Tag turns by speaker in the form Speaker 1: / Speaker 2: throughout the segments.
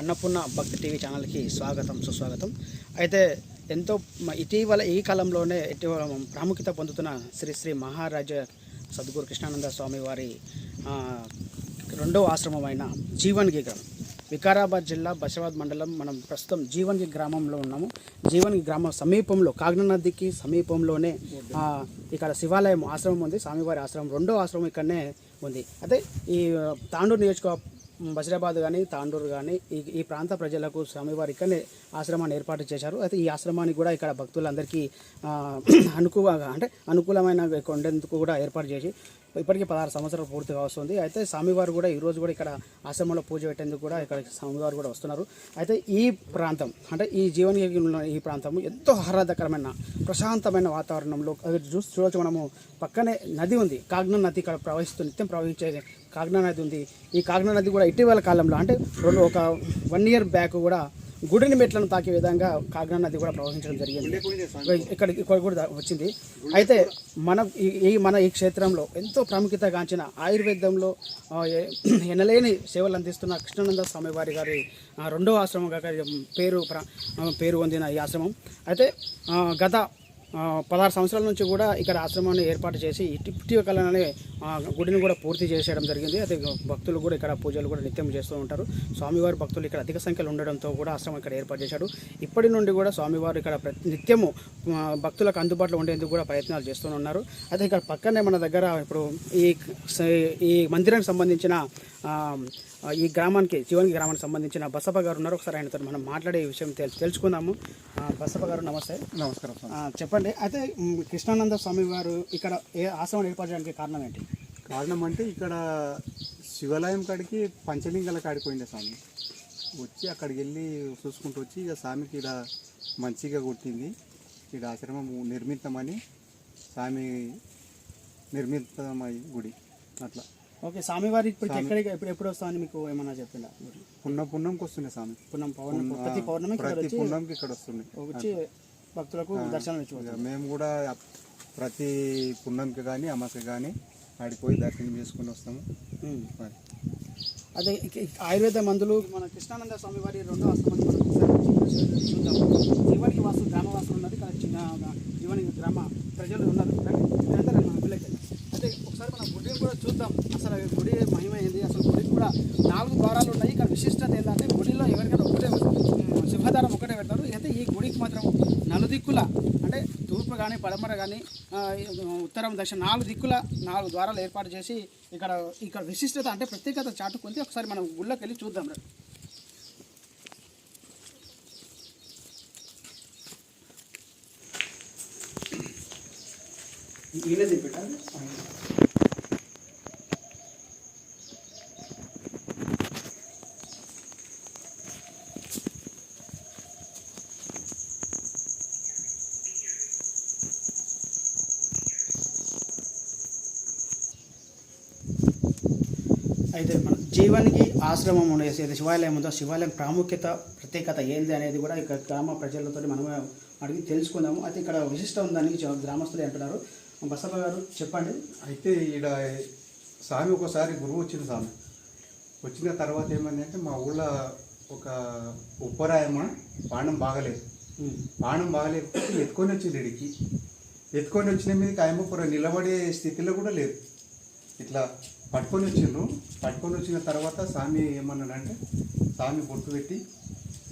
Speaker 1: అన్నపూర్ణ భక్తి టీవీ ఛానల్కి స్వాగతం సుస్వాగతం. అయితే ఎంతో ఇటీవల ఈ కాలంలోనే ఇటీవల ప్రాముఖ్యత పొందుతున్న శ్రీ శ్రీ మహారాజ సద్గురు కృష్ణానంద స్వామి వారి ఆ, రెండవ ఆశ్రమమైన జీవన్గి గ్రామం. వికారాబాద్ జిల్లా బషవాద్ మండలం మనం ప్రస్తుతం జీవన్గి గ్రామంలో ఉన్నాము. జీవన్గి గ్రామం సమీపంలో కాగ్న నదికి సమీపంలోనే ఇక్కడ శివాలయం ఆశ్రమం ఉంది. స్వామివారి ఆశ్రమం రెండో ఆశ్రమం ఇక్కడనే ఉంది. అయితే ఈ తాండూరు నియోజక బజరాబాద్ కానీ తాండూరు కానీ ఈ ఈ ప్రాంత ప్రజలకు స్వామివారు ఇక్కడనే ఆశ్రమాన్ని ఏర్పాటు చేశారు. అయితే ఈ ఆశ్రమాన్ని కూడా ఇక్కడ భక్తులందరికీ ఆ, అనుకూలంగా అంటే అనుకూలమైన కొండేందుకు కూడా ఏర్పాటు చేసి ఇప్పటికీ పదహారు సంవత్సరాలు పూర్తిగా వస్తుంది అయితే స్వామివారు కూడా ఈరోజు కూడా ఇక్కడ ఆశ్రమంలో పూజ పెట్టేందుకు కూడా ఇక్కడ స్వామివారు కూడా వస్తున్నారు. అయితే ఈ ప్రాంతం అంటే ఈ జీవనగిరి ఈ ప్రాంతం ఎంతో ఆహ్లాదకరమైన ప్రశాంతమైన వాతావరణంలో అది చూసి చూడవచ్చు మనము. పక్కనే నది ఉంది. కాగ్నా నది ఇక్కడ ప్రవహిస్తూ నిత్యం ప్రవహించే కాగ్నా నది ఉంది. ఈ కాగ్నా నది కూడా ఇటీవల కాలంలో అంటే రెండు ఒక వన్ ఇయర్ బ్యాక్ కూడా గుడిని మెట్లను తాకే విధంగా కాగ్నా నది కూడా ప్రవహించడం జరిగింది. ఇక్కడ ఇక్కడ కూడా వచ్చింది. అయితే మన ఈ- ఈ మన ఈ క్షేత్రంలో ఎంతో ప్రాముఖ్యత గాంచిన ఆయుర్వేదంలో ఎనలేని సేవలు అందిస్తున్న కృష్ణానంద స్వామి వారి గారి రెండవ ఆశ్రమంగా పేరు పేరు పొందిన ఈ ఆశ్రమం. అయితే గత పదహారు సంవత్సరాల నుంచి కూడా ఇక్కడ ఆశ్రమాన్ని ఏర్పాటు చేసి ఇటు- ఇటీవలనే గుడిని కూడా పూర్తి చేసేయడం జరిగింది. అదే భక్తులు కూడా ఇక్కడ పూజలు కూడా నిత్యం చేస్తూ ఉంటారు. స్వామివారి భక్తులు ఇక్కడ అధిక సంఖ్యలో ఉండడంతో కూడా ఆశ్రమం ఇక్కడ ఏర్పాటు చేశాడు ఇప్పటి నుండి కూడా స్వామివారు ఇక్కడ ప్రతి నిత్యము భక్తులకు అందుబాటులో ఉండేందుకు కూడా ప్రయత్నాలు చేస్తూ ఉన్నారు. అయితే ఇక్కడ పక్కనే మన దగ్గర ఇప్పుడు ఈ ఈ మందిరానికి సంబంధించిన ఈ గ్రామానికి జీవనికి గ్రామానికి సంబంధించిన బసప్ప గారు ఉన్నారు. ఒకసారి ఆయనతో మనం మాట్లాడే విషయం తెల్ తెలుసుకుందాము. బసప్ప గారు నమస్తే.
Speaker 2: నమస్కారం
Speaker 1: చెప్పండి. అయితే కృష్ణానంద స్వామి వారు ఇక్కడ ఏ ఆశ్రమం ఏర్పాటు చేయడానికి కారణం ఏంటి?
Speaker 2: కారణం అంటే ఇక్కడ శివాలయం కాడికి పంచలింగాల కాడికి పోయిండే స్వామి. వచ్చి అక్కడికి వెళ్ళి చూసుకుంటూ వచ్చి ఇక స్వామికి ఇక్కడ మంచిగా కొట్టింది ఇక్కడ ఆశ్రమం నిర్మితమని స్వామి నిర్మితమై గుడి. అట్లా.
Speaker 1: ఓకే స్వామివారి ఇప్పుడు ఎక్కడికి ఎప్పుడు ఎప్పుడు వస్తామని మీకు ఏమన్నా చెప్పిందా
Speaker 2: పున్న పున్నంకి వస్తుండే స్వామి.
Speaker 1: పున్నం పౌర్ణమి ప్రతి పౌర్ణమి
Speaker 2: ప్రతి పున్నంకి ఇక్కడ వస్తుండే.
Speaker 1: వచ్చి భక్తులకు దర్శనం ఇచ్చి
Speaker 2: మేము కూడా ప్రతి పున్నంకి కానీ అమాసకి కానీ ఆడికి పోయి దర్శనం చేసుకుని వస్తాము.
Speaker 1: అదే ఆయుర్వేద మందులు మన కృష్ణానంద స్వామి వారి రెండో ఆశ్రమాన్ని మనం ఒకసారి వచ్చి చూద్దాం. జీవనికి వాసు గ్రామవాసులు ఉన్నారు ఇక్కడ చిన్న జీవనికి గ్రామ ప్రజలు ఉన్నారు రండి, ఇదంతా రండి, మన గుడిలోకి వెళ్దాం. అయితే ఒకసారి మన గుడిని కూడా చూద్దాం అసలు ఈ గుడి మహిమ ఏంది అసలు గుడికి కూడా నాలుగు ద్వారాలు ఉన్నాయి ఇక్కడ విశిష్టత ఏంటంటే గుడిలో ఎవరికైనా ఒకటే ఉమ్, ఒకటే పెడతారు. అయితే ఈ గుడికి మాత్రం నలుదిక్కుల అంటే తూర్పు కానీ పడమర కానీ ఉత్తరం దక్షిణ నాలుగు దిక్కుల నాలుగు ద్వారాలు ఏర్పాటు చేసి ఇక్కడ ఇక్కడ విశిష్టత అంటే ప్రత్యేకత చాటుకుంది. ఒకసారి మనం గుళ్ళకి వెళ్ళి చూద్దాం రా. ఈయన దింపెట్టాలి అయితే మన జీవనికి ఆశ్రమం ఉండేసి ఏది శివాలయం ఉందో శివాలయం ప్రాముఖ్యత ప్రత్యేకత ఏంది అనేది కూడా ఇక్కడ గ్రామ ప్రజలతో మనం అడిగి తెలుసుకుందాము. అయితే ఇక్కడ విశిష్ట ఉందని గ్రామస్తులు అంటున్నారు. బసప్ప గారు చెప్పండి.
Speaker 2: అయితే ఈడ స్వామి ఒకసారి గురువు వచ్చింది స్వామి. వచ్చిన తర్వాత ఏమైంది అంటే మా ఊళ్ళో ఒక ఉప్పరాయమ్మ బాణం బాగలేదు. బాణం బాగలేకపోతే ఎత్తుకొని వచ్చింది ఇడికి ఎత్తుకొని వచ్చిన మీదకి ఆయమ్మ నిలబడే స్థితిలో కూడా లేదు. ఇట్లా పట్టుకొని వచ్చిండ్రు. పట్టుకొని వచ్చిన తర్వాత స్వామి ఏమన్నాడంటే స్వామి బొట్టు పెట్టి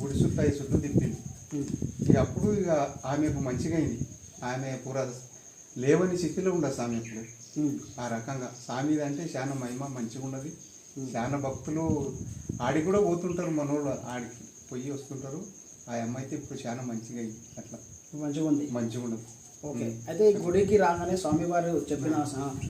Speaker 2: గుడి చుట్టూ ఐదు చుట్టూ తిప్పింది ఇక అప్పుడు ఇక ఆమెకు మంచిగా అయింది ఆమె పూర లేవని స్థితిలో ఉండదు స్వామి ఇప్పుడు
Speaker 1: ఉమ్,
Speaker 2: ఆ రకంగా. స్వామిది అంటే చాలా మహిమ మంచిగా ఉన్నది. చాలా భక్తులు ఆడికి కూడా పోతుంటారు మనోళ్ళు ఆడికి పోయి వస్తుంటారు. ఆ అమ్మాయి అయితే ఇప్పుడు చాలా మంచిగా అయింది అట్లా.
Speaker 1: మంచిగా ఉంది
Speaker 2: మంచిగా ఉండదు
Speaker 1: ఓకే అయితే గుడికి రాగానే స్వామివారు చెప్పిన